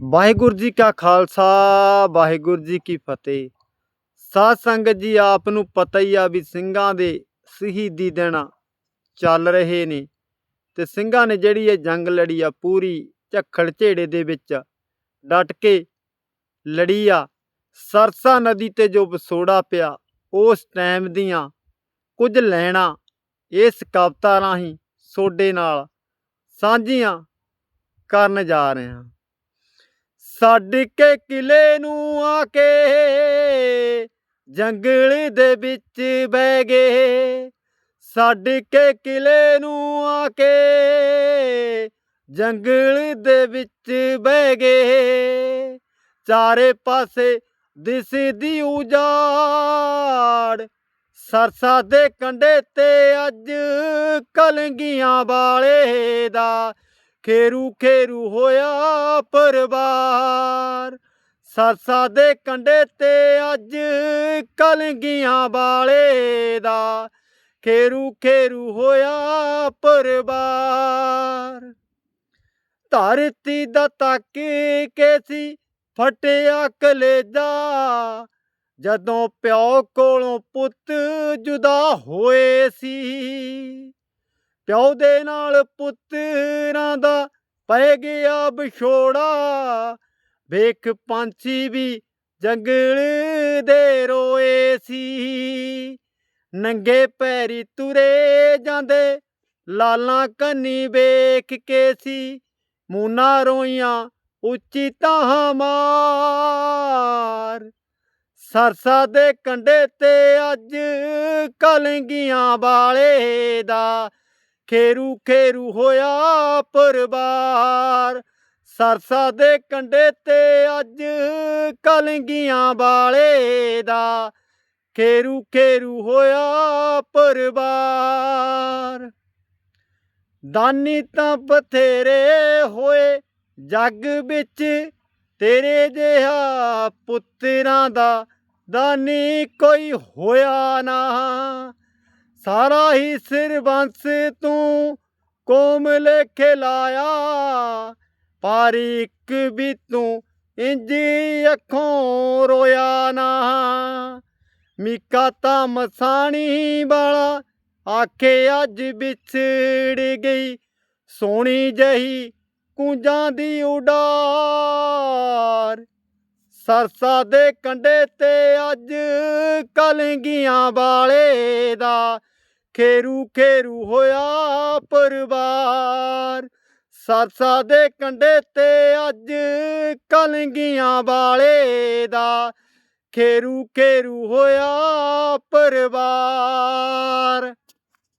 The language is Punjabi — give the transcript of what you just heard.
ਵਾਹਿਗੁਰੂ ਜੀ ਕਾ ਖਾਲਸਾ, ਵਾਹਿਗੁਰੂ ਜੀ ਕੀ ਫਤਿਹ। ਸਾਧ ਸੰਗਤ ਜੀ, ਆਪ ਨੂੰ ਪਤਾ ਹੀ ਆ ਵੀ ਸਿੰਘਾਂ ਦੇ ਸ਼ਹੀਦੀ ਦਿਨ ਚੱਲ ਰਹੇ ਨੇ ਤੇ ਸਿੰਘਾਂ ਨੇ ਜਿਹੜੀ ਇਹ ਜੰਗ ਲੜੀ ਆ, ਪੂਰੀ ਝੱਖੜ ਝੇੜੇ ਦੇ ਵਿੱਚ ਡਟ ਕੇ ਲੜੀ ਆ। ਸਰਸਾ ਨਦੀ ਤੇ ਜੋ ਵਿਛੋੜਾ ਪਿਆ, ਉਸ ਟਾਈਮ ਦੀਆਂ ਕੁਝ ਲੈਣਾ ਇਸ ਕਵਿਤਾ ਰਾਹੀਂ ਸੋਡੇ ਨਾਲ ਸਾਂਝੀਆਂ ਕਰਨ ਜਾ ਰਹੇ ਹਾਂ। ਛੱਡ ਕੇ ਕਿਲੇ ਨੂੰ ਆ ਕੇ ਜੰਗਲ ਦੇ ਵਿੱਚ ਬਹਿ ਗਏ। ਛੱਡ ਕੇ ਕਿਲੇ ਨੂੰ ਆ ਕੇ ਜੰਗਲ ਦੇ ਵਿੱਚ ਬਹਿ ਗਏ। ਚਾਰੇ ਪਾਸੇ ਦਿਸਦੀ ਉਜਾੜ, ਸਰਸਾ ਦੇ ਕੰਡੇ ਤੇ ਅੱਜ ਕਲੰਗੀਆਂ ਵਾਲੇ ਦਾ ਖੇਰੂ ਖੇਰੂ ਹੋਇਆ ਪਰਵਾਰ। ਸਰਸਾ ਦੇ ਕੰਡੇ ਤੇ ਅੱਜ ਕਲਗੀਆਂ ਵਾਲੇ ਦਾ। ਖੇਰੂ ਖੇਰੂ ਹੋਇਆ ਪਰਵਾਰ। ਧਰਤੀ ਦਾ ਤੱਕ ਕੇ ਸੀ ਫਟਿਆ ਕਲੇਜਾ। ਜਦੋਂ ਪਿਓ ਕੋਲੋਂ ਪੁੱਤ ਜੁਦਾ ਹੋਏ ਸੀ। ਪਿਓ ਦੇ ਨਾਲ ਪੁੱਤਰਾਂ ਦਾ ਪੈ ਗਿਆ ਵਿਛੋੜਾ। ਵੇਖ ਪੰਛੀ ਵੀ ਜੰਗਲ ਦੇ ਰੋਏ ਸੀ। ਨੰਗੇ ਪੈਰੀ ਤੁਰੇ ਜਾਂਦੇ, ਲਾਲਾਂ ਕੰਨੀ ਵੇਖ ਕੇ ਸੀ। ਮੂਨਾ ਰੋਈਆਂ ਉੱਚੀ ਤਾਹਾਂ ਮਾਰ। ਸਰਸਾ ਦੇ ਕੰਢੇ ਤੇ ਅੱਜ ਕਲੰਗੀਆਂ ਵਾਲੇ ਦਾ ਖੇਰੂ ਖੇਰੂ ਹੋਇਆ ਪਰਵਾਰ। ਸਰਸਾ ਦੇ ਕੰਢੇ ਤੇ ਅੱਜ ਕਲੰਗੀਆਂ ਵਾਲੇ ਦਾ। ਖੇਰੂ ਖੇਰੂ ਹੋਇਆ ਪਰਵਾਰ। ਦਾਨੀ ਤਾਂ ਬਥੇਰੇ ਹੋਏ, ਜੱਗ ਵਿੱਚ ਤੇਰੇ ਜਿਹਾ ਪੁੱਤਰਾਂ ਦਾ ਦਾਨੀ ਕੋਈ ਹੋਇਆ ਨਾ। ਸਾਰਾ ਹੀ ਸਿਰ ਬੰਸ ਤੂੰ ਕੋਮ ਲੇਖੇ ਲਾਇਆ। ਪਰ ਇੱਕ ਵੀ ਤੂੰ ਇੰਜ ਅੱਖੋਂ ਰੋਇਆ ਨਾ। ਮੀਕਾ ਤਾਂ ਮਸਾਣੀ ਵਾਲਾ ਆਖੇ ਅੱਜ ਵਿਛੜ ਗਈ। ਸੋਹਣੀ ਜਹੀ ਕੁੰਜਾਂ ਦੀ ਉਡਾਰ। ਸਰਸਾ ਦੇ ਕੰਢੇ ਤੇ ਅੱਜ ਕਲੰਗੀਆਂ ਵਾਲੇ ਦਾ ਖੇਰੂ ਖੇਰੂ ਹੋਇਆ ਪਰਿਵਾਰ। ਸਰਸਾ ਦੇ ਕੰਢੇ ਤੇ ਅੱਜ ਕਲਗੀਆਂ ਵਾਲੇ ਦਾ ਖੇਰੂ ਖੇਰੂ ਹੋਇਆ ਪਰਵਾਰ।